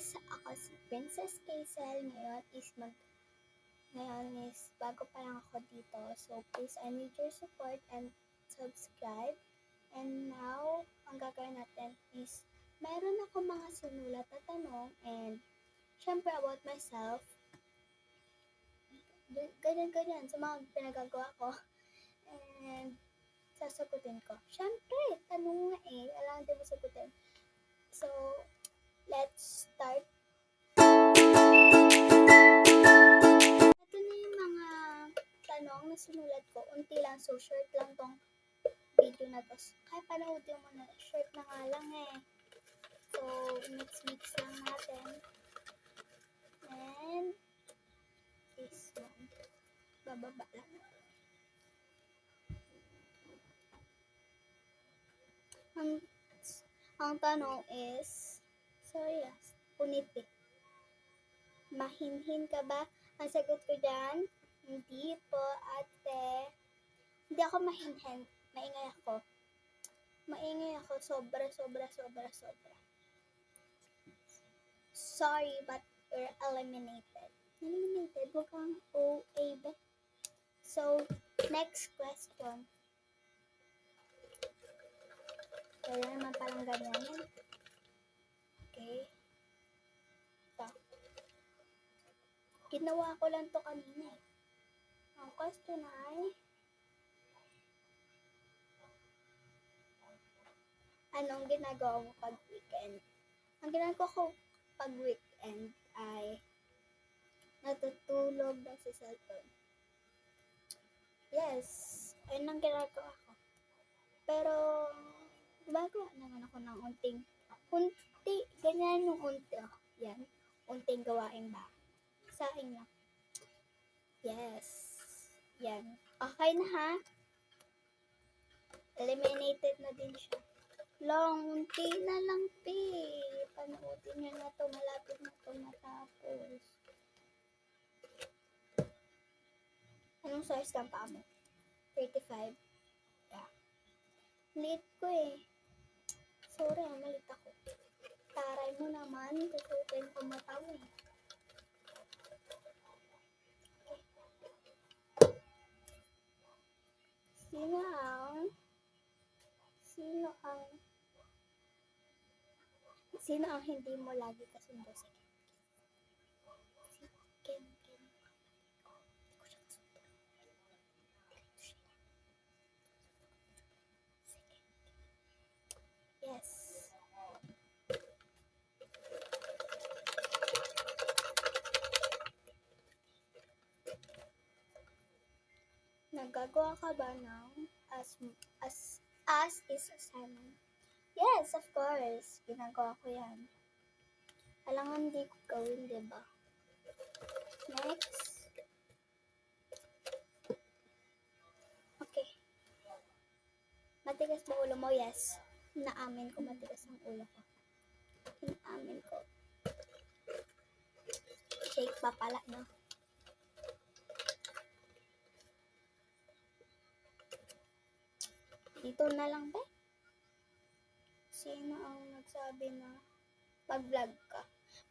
guys, ako si Princess Kaisel. Ngayon is mag ngayon is bago pa lang ako dito. So please I need your support and subscribe. And now, ang gagawin natin is meron ako mga sinulat na tanong and syempre about myself. Ganyan-ganyan sa mga pinagagawa ko. And sasagutin ko. Syempre, tanong nga eh. Alam din mo sagutin. So, let's start. Ito na yung mga tanong na sinulat ko. Unti lang, so short lang tong video na to. Kaya panoodin mo na, short na nga lang eh. So, mix-mix lang natin. And, this one. Bababa lang. Ang, ang tanong is, sorry ah, puniti. Mahinhin ka ba? Ang sagot ko dyan, hindi po ate. Hindi ako mahinhin. Maingay ako. Maingay ako. Sobra, sobra, sobra, sobra. Sorry, but you're eliminated. Eliminated? Huwag kang OA ba? So, next question. Kaya naman parang ganyan. Okay. Ginawa ko lang to kanina eh. Ang question ay, anong ginagawa mo pag weekend? Ang ginagawa ko pag weekend ay natutulog na sa cellphone. Yes, ayun ang ginagawa ko. Pero, gumagawa naman ako ng unting, unti, ganyan yung unti, oh, yan, unting gawain ba? Sa akin lang. Yes, yan. Okay na ha? Eliminated na din siya. Long, unti na lang, pi. Panoodin nyo na to, malapit na to matapos. Anong size ng paa mo? 35. Yeah. Late ko eh. Sorry, ah, malit ako. Taray mo naman, tututin ko mata mo eh. Sino ang Sino ang Sino ang hindi mo lagi kasundo? Sige. Nagagawa ka ba ng as as as is assignment? Yes, of course. Ginagawa ko yan. Alangan hindi ko gawin, di ba? Next. Okay. Matigas ba ulo mo? Yes. Naamin ko matigas ang ulo ko. Naamin ko. Shake pa pala, no? Dito na lang ba? Sino ang nagsabi na pag-vlog ka?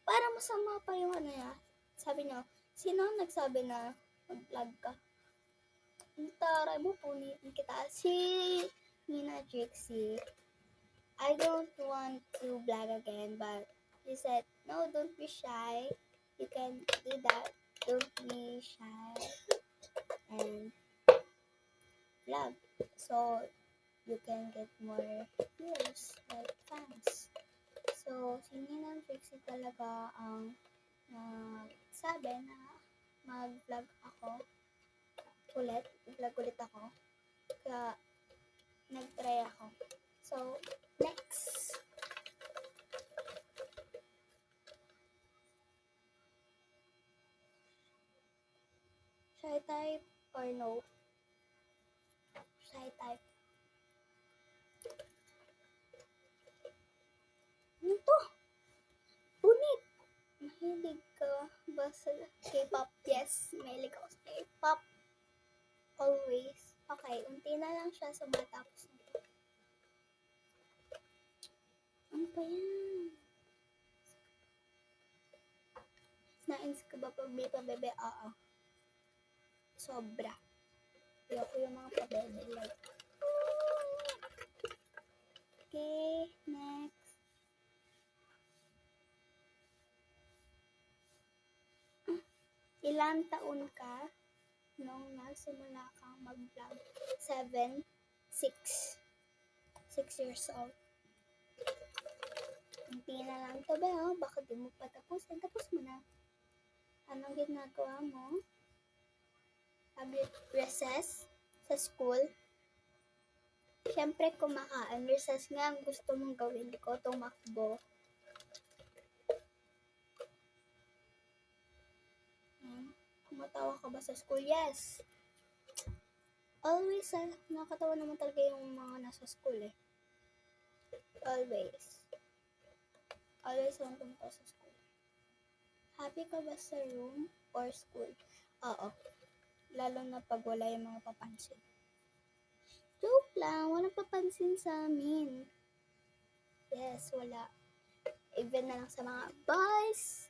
Para masama pa yung ano ya. Sabi niyo, sino ang nagsabi na mag-vlog ka? Ang taray mo, punitin kita. Si Nina Trixie. I don't want to vlog again, but he said, no, don't be shy. You can do that. Don't be shy. And vlog. So, you can get more viewers, like fans. So, si Ninang Trixie talaga ang nagsabi na mag-vlog ako ulit. Vlog ulit ako. Kaya, nag-try ako. So, next. Shy type or no? Ba sa K-pop? Yes, mahilig ako sa K-pop. Always. Okay, unti na lang siya sa matapos na to. Ano pa yan? Nainis ka ba pag may pabebe? Oo. Sobra. Ayoko yung mga pabebe. Like, okay, next. Ilang taon ka nung nagsimula kang mag-vlog? Seven, six. Six years old. Hindi na lang to ba, oh? Baka di mo pa tapusin. Tapos mo na. Anong ginagawa mo? Pag-recess sa school? Siyempre, kumakain. Recess nga ang gusto mong gawin ko, tumakbo. Kumatawa ka ba sa school? Yes. Always, ah, nakakatawa naman talaga yung mga nasa school eh. Always. Always want tumatawa sa school. Happy ka ba sa room or school? Oo. Lalo na pag wala yung mga papansin. Joke lang, walang papansin sa amin. Yes, wala. Even na lang sa mga boys.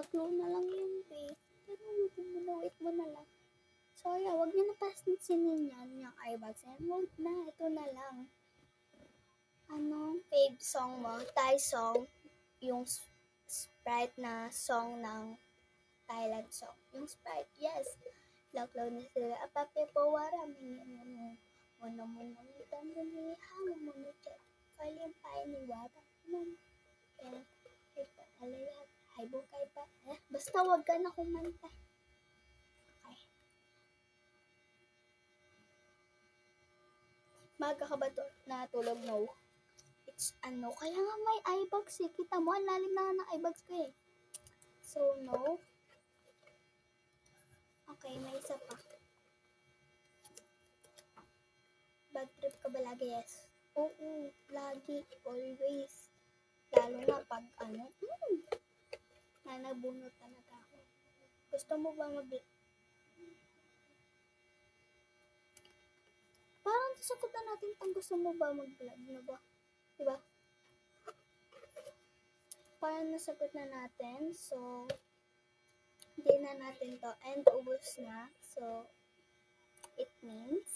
Tatlo na lang yun, babe. Pero wait mo na, mo na lang. So, yeah, wag niyo na pansinin yan, yung eyebags. And wag na, ito na lang. Ano, fave song mo? Thai song. Yung Sprite na song ng Thailand song. Yung Sprite, yes. Laklaw na sila. Apape po wara, mingi mo. Mono mo na mo tanda ni hamo mo no chat. Kalim pa ni. Mom. Kaya, ay pa, alayat. Ay bukay pa. Eh, basta wag ka na kumanta. Okay. Maga ka ba to, natulog? No. It's ano, kaya nga may eye eh. Kita mo, ang lalim na ng eye ko eh. So, no. Okay, may isa pa. Bad trip ka ba lagi? Yes. Oo, lagi. Always. Lalo na pag ano, hmm, nanabunot talaga ako. Gusto mo ba mag... Parang sasagot na natin pang gusto mo ba mag-vlog na ba? Diba? Parang nasagot na natin. So, hindi na natin to. And ubos na. So, it means,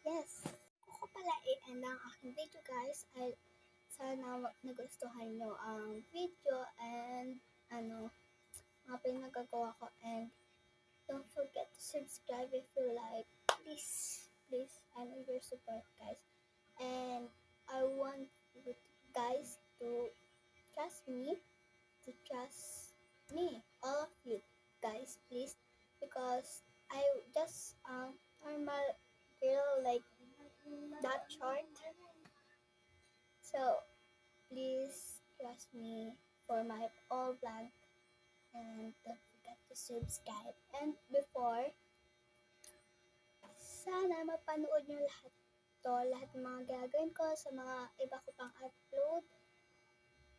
yes. Ako pala i-end ang aking video guys. I, sana nagustuhan nyo ang video and ano, mga pinagagawa ko. And don't forget to subscribe if you like. Please, please, I need your support guys. And I want you guys to trust me, to trust me, all of you guys, please, because I just um normal girl like that short. So please trust me for my all vlog and don't forget to subscribe. And before, sana mapanood nyo lahat to, lahat ng mga gagawin ko sa mga iba ko pang upload.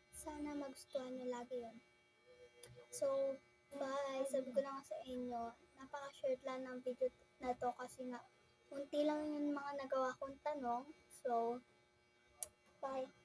Sana magustuhan nyo lagi yun. So, bye. Sabi ko lang sa inyo, napaka-short lang ng video na to kasi nga, unti lang yung mga nagawa kong tanong. So, bye.